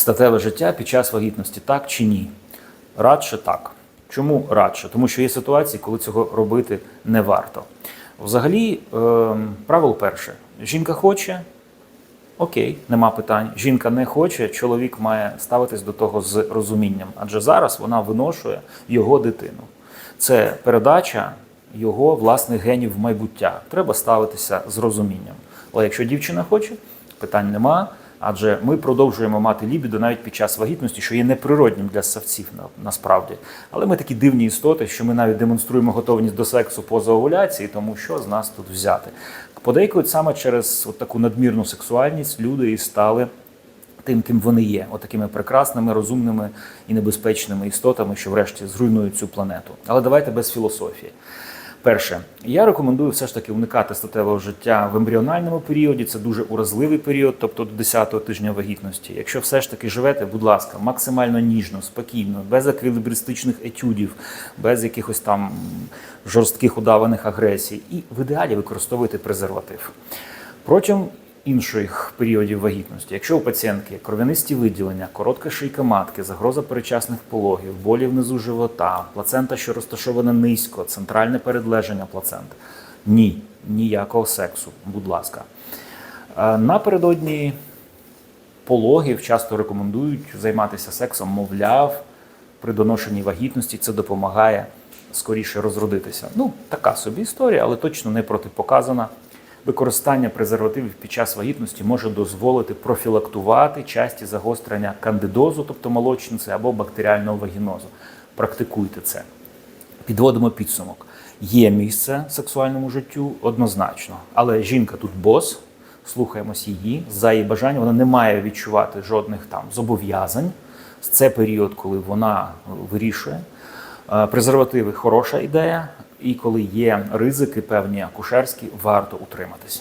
статеве життя під час вагітності, так чи ні? Радше так. Чому радше? Тому що є ситуації, коли цього робити не варто. Взагалі, ем, правило перше: жінка хоче, окей, нема питань. Жінка не хоче, чоловік має ставитись до того з розумінням, адже зараз вона виношує його дитину. Це передача його власних генів в майбуття. Треба ставитися з розумінням. Але якщо дівчина хоче, питань нема. Адже ми продовжуємо мати лібідо навіть під час вагітності, що є неприроднім для ссавців на, насправді. Але ми такі дивні істоти, що ми навіть демонструємо готовність до сексу поза овуляції, тому що з нас тут взяти. Подейкують саме через от таку надмірну сексуальність люди і стали тим, ким вони є, отакими прекрасними, розумними і небезпечними істотами, що врешті зруйнують цю планету. Але давайте без філософії. Перше, я рекомендую все ж таки уникати статевого життя в ембріональному періоді. Це дуже уразливий період, тобто до 10-го тижня вагітності. Якщо все ж таки живете, будь ласка, максимально ніжно, спокійно, без еквілібристичних етюдів, без якихось там жорстких удаваних агресій, і в ідеалі використовуйте презерватив. Протягом інших періодів вагітності, якщо у пацієнтки кров'янисті виділення, коротка шийка матки, загроза перечасних пологів, болі внизу живота, плацента, що розташована низько, центральне передлеження плаценти, ні, ніякого сексу, будь ласка. Е, Напередодні пологів часто рекомендують займатися сексом, мовляв, при доношенні вагітності це допомагає скоріше розродитися. Ну, така собі історія, але точно не протипоказана. Використання презервативів під час вагітності може дозволити профілактувати часті загострення кандидозу, тобто молочниці, або бактеріального вагінозу. Практикуйте це. Підводимо підсумок. Є місце сексуальному життю однозначно, але жінка тут бос, слухаємось її за її бажання. Вона не має відчувати жодних там зобов'язань. Це період, коли вона вирішує. Е, Презервативи хороша ідея, і коли є ризики певні акушерські, варто утриматись.